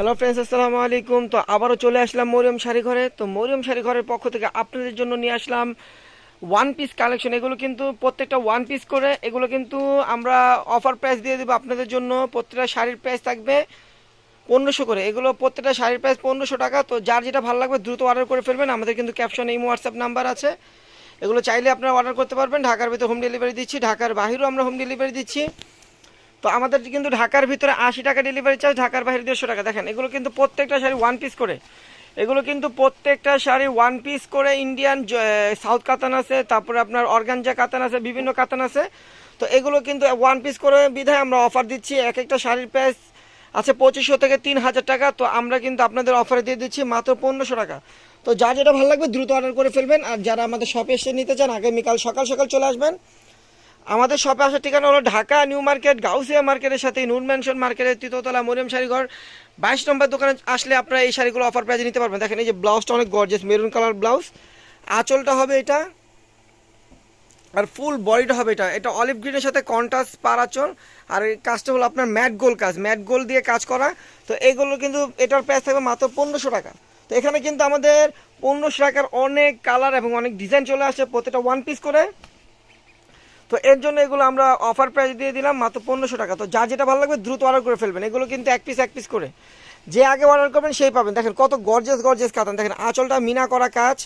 Hello friends আসসালামু আলাইকুম। তো আবারও চলে আসলাম মরিয়ম শাড়ি ঘরে। তো মরিয়ম শাড়ি ঘরের পক্ষ থেকে আপনাদের জন্য নিয়ে আসলাম ওয়ান পিস কালেকশন এগুলো কিন্তু প্রত্যেকটা ওয়ান পিস করে, এগুলো কিন্তু আমরা অফার প্রাইস দিয়ে দেবো আপনাদের জন্য। প্রত্যেকটা শাড়ির প্রাইস থাকবে পনেরোশো করে। এগুলো প্রত্যেকটা শাড়ির প্রাইস পনেরোশো টাকা। তো যার যেটা ভালো লাগবে দ্রুত অর্ডার করে ফেলবেন। আমাদের কিন্তু ক্যাপশন এই হোয়াটসঅ্যাপ নাম্বার আছে। এগুলো চাইলে আপনারা অর্ডার করতে পারবেন। ঢাকার ভিতরে হোম ডেলিভারি দিচ্ছি। ঢাকার বাহিরেও আমরা হোম ডেলিভারি দিচ্ছি। তো আমাদের কিন্তু ঢাকার ভিতরে আশি টাকা ডেলিভারি চার্জ ঢাকার বাইরে দেড়শো টাকা। দেখেন, এগুলো কিন্তু প্রত্যেকটা শাড়ি ওয়ান পিস করে। এগুলো কিন্তু প্রত্যেকটা শাড়ি ওয়ান পিস করে ইন্ডিয়ান সাউথ কাতান আছে, তারপরে আপনার অর্গানজা কাতান আছে, বিভিন্ন কাতান আছে। তো এগুলো কিন্তু ওয়ান পিস করে বিধায় আমরা অফার দিচ্ছি। এক একটা শাড়ির প্রাইস আছে পঁচিশশো থেকে তিন হাজার টাকা। তো আমরা কিন্তু আপনাদের অফারে দিয়ে দিচ্ছি মাত্র পনেরোশো টাকা। তো যা যেটা ভালো লাগবে দ্রুত অর্ডার করে ফেলবেন। আর যারা আমাদের শপে এসে নিতে চান, আগামীকাল সকাল সকাল চলে আসবেন। আমাদের শপে আসার ঠিকানা হলো ঢাকা, নিউ মার্কেট, গাউসিয়া মার্কেটের সাথে নুন ম্যানশন মার্কেটের তৃতীয়তলা মরিয়ম শাড়িঘর। বাইশ নম্বর দোকানে আসলে আপনারা এই শাড়িগুলো অফার প্রাইজে নিতে পারবেন। দেখেন এই যে ব্লাউজটা অনেক গর্জেস মেরুন কালার ব্লাউজ। আঁচলটা হবে এটা, আর ফুল বডিটা হবে এটা। এটা অলিভ গ্রিনের সাথে পার আঁচল, আর এই কাজটা হলো আপনার ম্যাট গোল কাজ। ম্যাট গোল দিয়ে কাজ করা। তো এগুলো কিন্তু এটার প্রাইস থাকবে মাত্র পনেরোশো টাকা। তো এখানে কিন্তু আমাদের পনেরোশো টাকার অনেক কালার এবং অনেক ডিজাইন চলে আসে প্রত্যেকটা ওয়ান পিস করে। তো এর জন্য এগুলো আমরা অফার প্রাইস দিয়ে দিলাম মাত্র পনেরোশো টাকা। তো যা যেটা ভালো লাগবে দ্রুত অর্ডার করে ফেলবেন। এগুলো কিন্তু এক পিস এক পিস করে। যে আগে অর্ডার করবেন সেই পাবেন। দেখেন কত গর্জেস গর্জেস কাতান। দেখেন আঁচলটা মিনা করা কাজ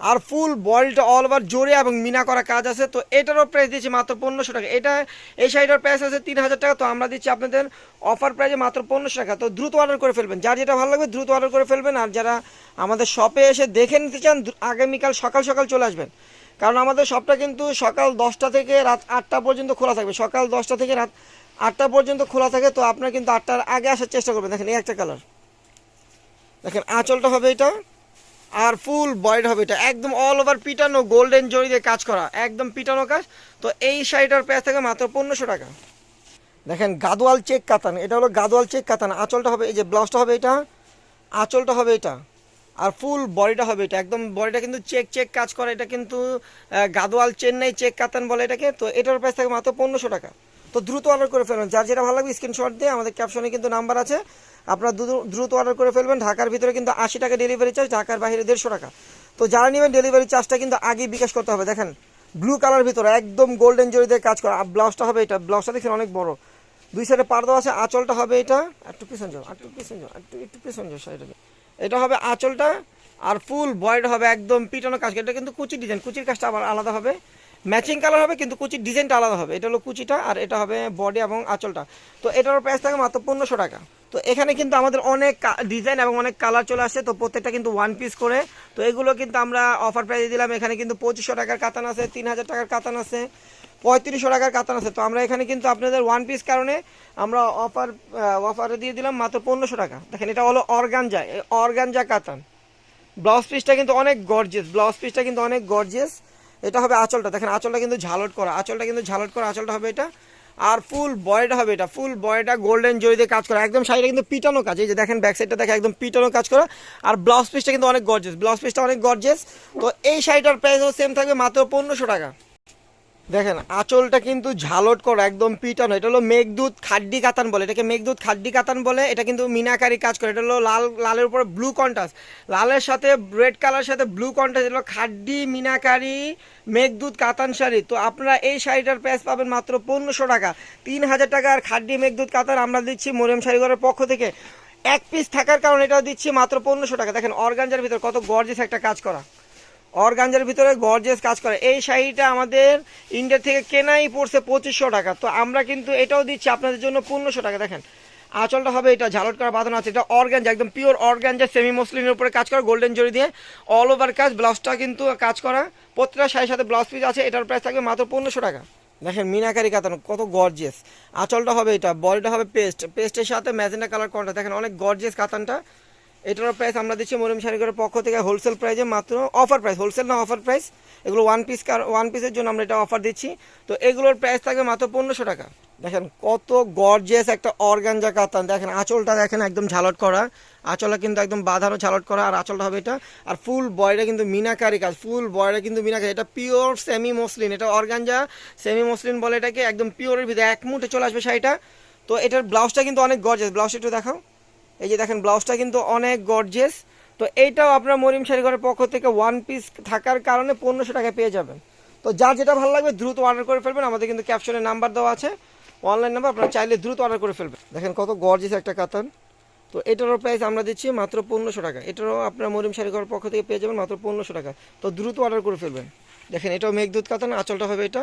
আর ফুল বলটা অল ওভার জোরে এবং মিনা করা কাজ আছে। তো এটারও প্রাইস দিচ্ছি মাত্র পনেরোশো টাকা। এটা এই শাড়িটার প্রাইস আছে তিন হাজার টাকা। তো আমরা দিচ্ছি আপনাদের অফার প্রাইসে মাত্র পনেরোশো টাকা। তো দ্রুত অর্ডার করে ফেলবেন। যার যেটা ভালো লাগবে দ্রুত অর্ডার করে ফেলবেন। আর যারা আমাদের শপে এসে দেখে নিতে চান, আগামীকাল সকাল সকাল চলে আসবেন। কারণ আমাদের শপটা কিন্তু সকাল দশটা থেকে রাত আটটা পর্যন্ত খোলা থাকবে। সকাল দশটা থেকে রাত আটটা পর্যন্ত খোলা থাকে তো আপনার কিন্তু আটটার আগে আসার চেষ্টা করবেন। দেখেন, এই একটা কালার দেখেন, আঁচলটা হবে এটা আর ফুল বয়েড হবে এটা। একদম অল ওভার পিটানো গোল্ডেন জরি দিয়ে কাজ করা। একদম পিটানো কাজ। তো এই শাড়িটার প্রাইস থাকে মাত্র পনেরোশো টাকা। দেখেন গাদোয়াল চেক কাতান। এটা হলো গাদোয়াল চেক কাতান। আঁচলটা হবে, এই যে ব্লাউজটা হবে এটা, আঁচলটা হবে এটা। আর ফুল বডিটা হবে এটা। একদম বডিটা কিন্তু চেক চেক কাজ করে। এটা কিন্তু গাদোয়াল চেন্নাই চেক কাতান বলে এটাকে। তো এটার প্রাইস থাকে মাত্র পনেরোশো টাকা। তো দ্রুত অর্ডার করে ফেলবেন। যার যেটা ভালো লাগবে স্ক্রিনশট দিয়ে আমাদের ক্যাপশনে কিন্তু নাম্বার আছে। আপনারা দ্রুত- অর্ডার করে ফেলবেন। ঢাকার ভিতরে কিন্তু আশি টাকা ডেলিভারি চার্জ ঢাকার বাইরে দেড়শো টাকা। তো যারা নেবেন ডেলিভারি চার্জটা কিন্তু আগেই বিকাশ করতে হবে। দেখেন ব্লু কালার ভিতরে একদম গোল্ডেন জরি দিয়ে কাজ করা। আর ব্লাউজটা হবে এটা। ব্লাউজটা দেখছেন অনেক বড়। দুই সাইডে পারদা আছে, আঁচলটা হবে এটা। একটু পিছন যাও, একটু পিছন যাও, একটু একটু পিছন যাও শাড়িটাকে এটা হবে আঁচলটা আর ফুল বয়েড হবে একদম পিটানো কাজ এটা কিন্তু কুচির ডিজাইন কুচির কাজটা আবার আলাদা হবে। ম্যাচিং কালার হবে, কিন্তু কুচির ডিজাইনটা আলাদা হবে। এটা হলো কুচিটা আর এটা হবে বডি এবং আঁচলটা। তো এটার প্রাইস থাকে মাত্র পনেরোশো টাকা। তো এখানে কিন্তু আমাদের অনেক ডিজাইন এবং অনেক কালার চলে আসছে। তো প্রত্যেকটা কিন্তু ওয়ান পিস করে। তো এগুলো কিন্তু আমরা অফার প্রাইসে দিলাম। এখানে কিন্তু পঁচিশশো টাকার কাতান আছে, তিন হাজার টাকার কাতান আছে। পঁয়ত্রিশশো টাকার কাতান আছে। তো আমরা এখানে কিন্তু আপনাদের ওয়ান পিস কারণে আমরা অফার অফারে দিয়ে দিলাম মাত্র পনেরোশো টাকা। দেখেন, এটা হলো অর্গানজা অর্গানজা কাতান। ব্লাউজ পিসটা কিন্তু অনেক গর্জিয়াস ব্লাউজ পিসটা কিন্তু অনেক গর্জিয়াস এটা হবে আঁচলটা, দেখেন, আঁচলটা কিন্তু ঝালট করা, আঁচলটা কিন্তু ঝালট করা আঁচলটা হবে এটা। আর ফুল বয়টা হবে এটা, ফুল বয়টা গোল্ডেন জরি দিয়ে কাজ করা। একদম শাড়িটা কিন্তু পিটানো কাজ, এই যে দেখেন ব্যাক সাইডটা দেখে একদম পিটানো কাজ করা। আর ব্লাউজ পিসটা কিন্তু অনেক গর্জিয়াস ব্লাউজ পিসটা অনেক গর্জিয়াস তো এই শাড়িটার প্রাইসও সেম থাকবে মাত্র পনেরোশো টাকা। দেখেন, আঁচলটা কিন্তু ঝালট করা, একদম পিটানো। এটা হলো মেঘদূত খাড্ডি কাতান বলে। এটাকে মেঘদূত খাড্ডি কাতান বলে। এটা কিন্তু মিনাকারি কাজ করে। এটা হলো লাল, লালের উপরে ব্লু কন্টাস লালের সাথে রেড কালার সাথে ব্লু কন্টাস এটা হলো খাড্ডি, মিনাকারি, মেঘদূত কাতান শাড়ি। তো আপনারা এই শাড়িটার প্রাইস পাবেন মাত্র পনেরোশো টাকা। তিন হাজার টাকা আর খাড্ডি, মেঘদূত কাতান আমরা দিচ্ছি মরিয়ম শাড়িঘরের পক্ষ থেকে। এক পিস থাকার কারণে এটা দিচ্ছি মাত্র পনেরোশো টাকা। দেখেন, অর্গানজার ভিতর কত গর্জেস একটা কাজ করা। অর্গানজার ভিতরে গর্জেস কাজ করে। এই শাড়িটা আমাদের ইন্ডিয়া থেকে কেনাই পড়ছে পঁচিশশো টাকা। তো আমরা কিন্তু এটাও দিচ্ছি আপনাদের জন্য পনেরোশো টাকা, দেখেন। আঁচলটা হবে এটা, ঝালট করা বাঁধানো আছে, এটা অর্গানজা, একদম পিওর অর্গানজা সেমি মসলিনের উপরে কাজ করা গোল্ডেন জরি দিয়ে অল ওভার কাজ ব্লাউজটা কিন্তু কাজ করা প্রত্যেকটা শাড়ির সাথে ব্লাউজ পিস আছে, এটার প্রাইস থাকবে মাত্র পনেরোশো টাকা। দেখেন, মিনাকারি কাতানো, কত গর্জেস আঁচলটা হবে এটা বডিটা হবে পেস্ট পেস্টের সাথে ম্যাজেন্ডা কালার কোনটা দেখেন, অনেক গর্জেস কাতানটা। এটার প্রাইস আমরা দিচ্ছি মরিম শাড়িঘরের পক্ষ থেকে হোলসেল প্রাইসে মাত্র অফার প্রাইস হোলসেল না অফার প্রাইস এগুলো ওয়ান পিস ওয়ান পিসের জন্য আমরা এটা অফার দিচ্ছি। তো এগুলোর প্রাইস থাকবে মাত্র পনেরোশো টাকা। দেখেন কত গর্জিয়াস একটা অর্গানজা কাতান। দেখেন আঁচলটা দেখেন একদম ঝালট করা। আঁচলটা কিন্তু একদম বাঁধানো ঝালট করা, আর আঁচলটা হবে এটা। আর ফুল বয়টা কিন্তু মিনাকারি কাজ ফুল বয়টা কিন্তু মিনাকারি। এটা পিওর সেমি মসলিন এটা অর্গানজা সেমি মসলিন বলে এটাকে একদম পিওরের ভিতরে এক মুঠে চলে আসবে শাড়িটা। তো এটার ব্লাউজটা কিন্তু অনেক গর্জিয়াস ব্লাউজটা একটু দেখাও। এই যে দেখেন ব্লাউজটা কিন্তু অনেক গর্জেস তো এইটাও আপনার মরিম শাড়িঘরের পক্ষ থেকে ওয়ান পিস থাকার কারণে পনেরোশো টাকা পেয়ে যাবেন। তো যা যেটা ভালো লাগবে দ্রুত অর্ডার করে ফেলবেন। আমাদের কিন্তু ক্যাপশনে নাম্বার দেওয়া আছে। অনলাইন নাম্বার আপনারা চাইলে দ্রুত অর্ডার করে ফেলবেন। দেখেন কত গর্জেস একটা কাতান তো এটারও প্রাইস আমরা দিচ্ছি মাত্র পনেরোশো টাকা। এটারও আপনার মরিম শাড়িঘরের পক্ষ থেকে পেয়ে যাবেন মাত্র পনেরোশো টাকা। তো দ্রুত অর্ডার করে ফেলবেন। দেখেন, এটাও মেঘদূত কাতান আঁচলটা হবে এটা।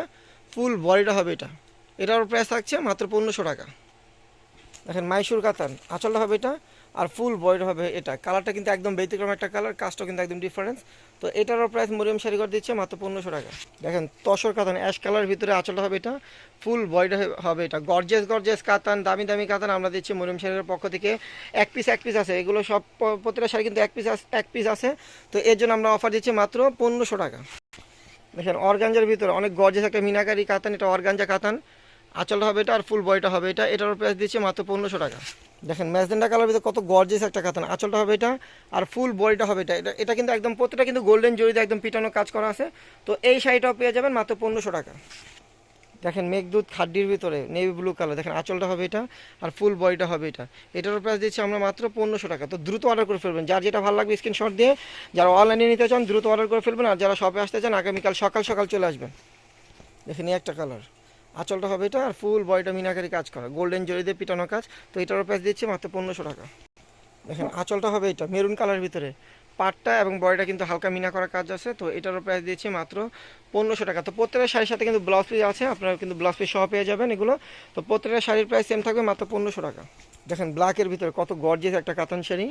ফুল বডিটা হবে এটা। এটারও প্রাইস থাকছে মাত্র পনেরোশো টাকা। দেখেন মাইসুর কাতান আঁচলটা হবে এটা আর ফুল বয়েড হবে এটা। কালারটা কিন্তু একদম ব্যতিক্রম একটা কালার কাজটা কিন্তু একদম ডিফারেন্স তো এটারও প্রাইস মরিয়ম শাড়িঘর দিচ্ছে মাত্র পনেরোশো টাকা। দেখেন তসর কাতান অ্যাশ কালার ভিতরে আঁচলটা হবে এটা ফুল বয়েড হবে এটা। গর্জেস গর্জেস কাতান দামি দামি কাতান আমরা দিচ্ছি মরিয়ম শাড়ির পক্ষ থেকে। এক পিস এক পিস আছে, এগুলো সব প্রতিটা শাড়ি কিন্তু এক পিস এক পিস আছে। তো এর জন্য আমরা অফার দিচ্ছি মাত্র পনেরোশো টাকা। দেখেন অর্গানজার ভিতরে অনেক গর্জেস একটা মিনাকারি কাতান এটা অর্গানজা কাতান আঁচলটা হবে এটা আর ফুল বয়টা হবে এটা, এটার প্রাইস দিচ্ছে মাত্র পনেরোশো টাকা। দেখেন ম্যাজেন্ডা কালার ভিতরে কত গর্জেস একটা কাতান। আঁচলটা হবে এটা আর ফুল বডিটা হবে এটা। এটা এটা কিন্তু একদম প্রত্যেকটা কিন্তু গোল্ডেন জড়িতে একদম পিটানো কাজ করা আছে। তো এই শাড়িটাও পেয়ে যাবেন মাত্র পনেরোশো টাকা। দেখেন মেঘদূত খাড্ডির ভিতরে নেভি ব্লু কালার দেখেন আঁচলটা হবে এটা আর ফুল বডিটা হবে এটা। এটার প্রাইস দিচ্ছি আমরা মাত্র পনেরোশো টাকা। তো দ্রুত অর্ডার করে ফেলবেন। যার যেটা ভালো লাগবে স্ক্রিনশট দিয়ে, যারা অনলাইনে নিতে চান, দ্রুত অর্ডার করে ফেলবেন। আর যারা শপে আসতে চান, আগামীকাল সকাল সকাল চলে আসবেন। দেখেন এই একটা কালার আঁচলটা হবে এটা আর ফুল বডিটা মিনাকারি কাজ করা। গোল্ডেন জরি দিয়ে পিটানো কাজ। তো এটারও প্রাইস দিচ্ছি মাত্র পনেরোশো টাকা। দেখেন, আঁচলটা হবে এটা মেরুন কালার ভিতরে। পাটটা এবং বডিটা কিন্তু হালকা মিনা করা কাজ আছে, তো এটারও প্রাইস দিচ্ছি মাত্র পনেরোশো টাকা। তো প্রত্যেকটা শাড়ির সাথে কিন্তু ব্লাউজ পিস আছে, আপনারা কিন্তু ব্লাউজ পিস সহ পেয়ে যাবেন এগুলো। তো প্রত্যেকটা শাড়ির প্রাইস সেম থাকবে মাত্র পনেরোশো টাকা। দেখেন ব্ল্যাকের ভিতরে কত গর্জিয়াস একটা কাতান শাড়ি।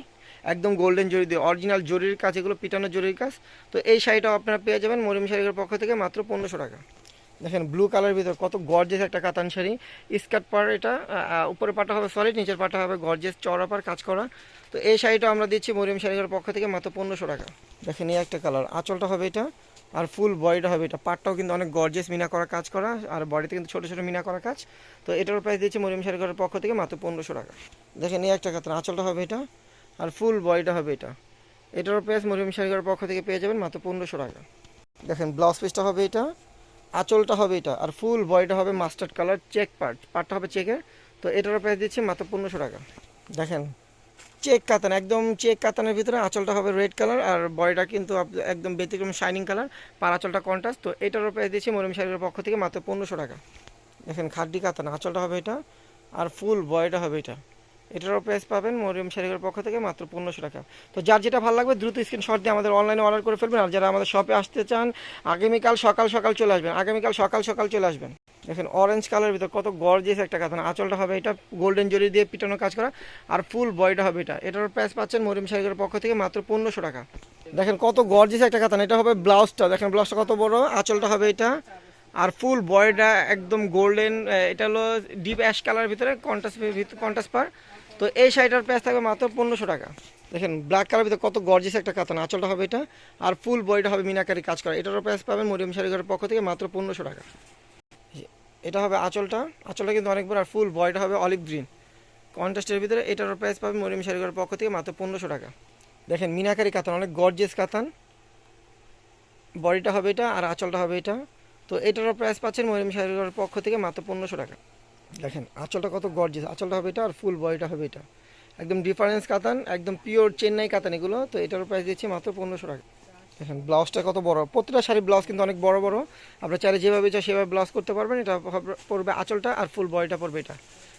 একদম গোল্ডেন জরি দিয়ে অরিজিনাল জরির কাজ, এগুলো পিটানো জরির কাজ। তো এই শাড়িটাও আপনারা পেয়ে যাবেন মরিম শাড়ির পক্ষ থেকে মাত্র পনেরোশো টাকা। দেখেন ব্লু কালার ভিতর কত গর্জেস একটা কাতান শাড়ি। স্কার্ট পার এটা উপরে পাটা হবে সলিড নিচের পাটা হবে গর্জেস চড়া পার কাজ করা। তো এই শাড়িটা আমরা দিচ্ছি মরিয়ম শাড়ির পক্ষ থেকে মাত্র পনেরোশো টাকা। দেখেন, এই একটা কালার আঁচলটা হবে এটা, আর ফুল বডিটা হবে এটা। পাটটাও কিন্তু অনেক গর্জেস মিনা করা কাজ করা, আর বডিতে কিন্তু ছোটো ছোটো মিনা করা কাজ। তো এটার প্রাইস দিচ্ছি মরিয়ম শাড়ির পক্ষ থেকে মাত্র পনেরোশো টাকা। দেখেন, এই একটা কাতার আঁচলটা হবে এটা, আর ফুল বডিটা হবে এটা। এটারও প্রাইস মরিয়ম শাড়ির পক্ষ থেকে পেয়ে যাবেন মাত্র পনেরোশো টাকা। দেখেন ব্লাউজ পিসটা হবে এটা আঁচলটা হবে এটা, আর ফুল বডিটা হবে মাস্টার্ড কালার চেক পার্ট। পার্টটা হবে চেকের। তো এটারও প্রাইস দিচ্ছি মাত্র পনেরোশো টাকা। দেখেন, চেক কাতান, একদম চেক কাতানের ভিতরে আঁচলটা হবে রেড কালার, আর বডিটা কিন্তু একদম ব্যতিক্রম শাইনিং কালার, পার আঁচলটা কন্ট্রাস্ট। তো এটারও প্রাইস দিচ্ছি মরিম শাড়ির পক্ষ থেকে মাত্র পনেরোশো টাকা। দেখেন খাড্ডি কাতান, আঁচলটা হবে এটা, আর ফুল বডিটা হবে এটা। এটারও প্রাইস পাবেন মরিয়ম শাড়ির পক্ষ থেকে মাত্র পনেরোশো টাকা। তো যার যেটা ভালো লাগবে দ্রুত স্ক্রিনশট দিয়ে আমাদের অনলাইনে অর্ডার করে ফেলবেন। আর যারা আমাদের শপে আসতে চান, আগামীকাল সকাল সকাল চলে আসবেন। আগামীকাল সকাল সকাল চলে আসবেন। দেখেন অরেঞ্জ কালারের ভিতর কত গর্জিয়াস একটা কাতান আঁচলটা হবে এটা গোল্ডেন জরি দিয়ে পিটানো কাজ করা। আর ফুল বডিটা হবে এটা। এটার প্রাইস পাচ্ছেন মরিয়ম শাড়ির পক্ষ থেকে মাত্র পনেরোশো টাকা। দেখেন কত গর্জিয়াস একটা কাতান এটা হবে ব্লাউজটা দেখেন ব্লাউজটা কত বড়। আঁচলটা হবে এটা। আর ফুল বডিটা একদম গোল্ডেন এটা হলো ডিপ অ্যাশ কালার ভিতরে কন্টাস কন্টাস পার তো এই শাড়িটার প্রাইস থাকবে মাত্র পনেরোশো টাকা। দেখেন ব্ল্যাক কালার ভিতরে কত গর্জিয়াস একটা কাতান, আঁচলটা হবে এটা, আর ফুল বডিটা হবে মিনাকারি কাজ করা। এটারও প্রাইস পাবেন মরিয়ম শাড়িঘরের পক্ষ থেকে মাত্র পনেরোশো টাকা। এটা হবে আঁচলটা। আঁচলটা কিন্তু অনেক বড় আর ফুল বডিটা হবে অলিভ গ্রিন কন্ট্রাস্টের ভিতরে এটারও প্রাইস পাবেন মরিয়ম শাড়িঘরের পক্ষ থেকে মাত্র পনেরোশো টাকা। দেখেন, মিনাকারি কাতান, অনেক গর্জিয়াস কাতান। বডিটা হবে এটা, আর আঁচলটা হবে এটা। তো এটারও প্রাইস পাচ্ছেন মরিয়ম শাড়িঘরের পক্ষ থেকে মাত্র পনেরোশো টাকা। দেখেন, আঁচলটা কত গর্জিয়াস আঁচলটা হবে এটা আর ফুল বডিটা হবে এটা। একদম ডিফারেন্স কাতান, একদম পিওর চেন্নাই কাতান এগুলো। তো এটার প্রাইস দিচ্ছি মাত্র পনেরোশো টাকা। দেখেন ব্লাউজটা কত বড়। প্রতিটা শাড়ির ব্লাউজ কিন্তু অনেক বড় বড়। আপনারা চাইলে যেভাবে চাই সেভাবে ব্লাউজ করতে পারবেন। এটা পড়বে আঁচলটা আর ফুল বডিটা পড়বে এটা।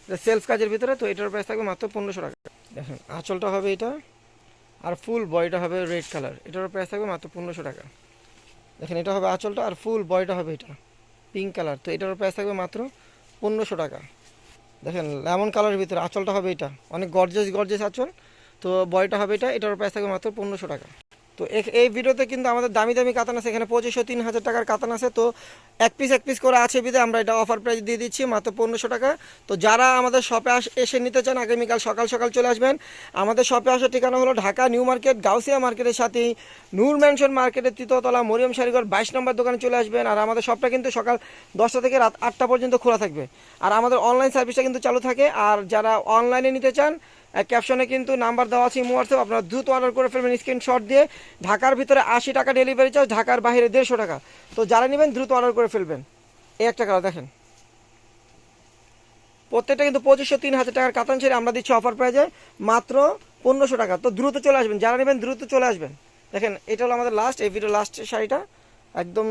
এটা সেলস কাজের ভিতরে, তো এটার প্রাইস থাকবে মাত্র পনেরোশো টাকা। দেখেন, আঁচলটা হবে এটা আর ফুল বডিটা হবে রেড কালার এটার প্রাইস থাকবে মাত্র পনেরোশো টাকা। দেখেন, এটা হবে আঁচলটা আর ফুল বডিটা হবে এটা। পিঙ্ক কালার তো এটার প্রাইস থাকবে মাত্র পনেরোশো টাকা। দেখেন লেমন কালারের ভিতরে আঁচলটা হবে এটা। অনেক গর্জেস গর্জেস আঁচল। তো বয়টা হবে এটা, এটার প্রাইস থাকবে মাত্র পনেরোশো টাকা। তো এই ভিডিওতে কিন্তু আমাদের দামি দামি কাতান আছে, এখানে পঁচিশশো, তিন হাজার টাকার কাতান আছে। তো এক পিস এক পিস করে আছে বিধে আমরা এটা অফার প্রাইস দিয়ে দিচ্ছি, মাত্র পনেরোশো টাকা। তো যারা আমাদের শপে আস এসে নিতে চান, আগামীকাল সকাল সকাল চলে আসবেন। আমাদের শপে আসার ঠিকানা হলো ঢাকা নিউ মার্কেট, গাউসিয়া মার্কেটের সাথেই নূর ম্যানশন মার্কেটের তৃতীয়তলা মরিয়ম শাড়িঘর, বাইশ নম্বর দোকানে চলে আসবেন। আর আমাদের শপটা কিন্তু সকাল দশটা থেকে রাত আটটা পর্যন্ত খোলা থাকবে। আর আমাদের অনলাইন সার্ভিসটা কিন্তু চালু থাকে। আর যারা অনলাইনে নিতে চান ক্যাপশনে কিন্তু নাম্বার দেওয়া আছে, ইমো হোয়াটসঅ্যাপ, আপনারা দ্রুত অর্ডার করে ফেলবেন স্ক্রিনশট দিয়ে। ঢাকার ভিতরে আশি টাকা ডেলিভারি চার্জ ঢাকার বাইরে দেড়শো টাকা। তো যারা নেবেন, দ্রুত অর্ডার করে ফেলবেন। এই একটা কালার দেখেন। প্রত্যেকটা কিন্তু পঁচিশশো, তিন হাজার টাকার কাতান ছেড়ে আমরা দিচ্ছি অফার প্রাইজে মাত্র পনেরোশো টাকা। তো দ্রুত চলে আসবেন। যারা নেবেন, দ্রুত চলে আসবেন। দেখেন, এটা হলো আমাদের লাস্ট এই ভিডিও লাস্ট শাড়িটা। একদম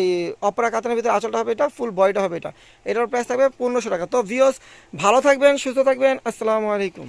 এই অপরা কাতানের ভিতরে আঁচলটা হবে এটা ফুল বয়টা হবে এটা। এটার প্রাইস থাকবে পনেরোশো টাকা। তো ভিওস ভালো থাকবেন, সুস্থ থাকবেন। আসসালামু আলাইকুম।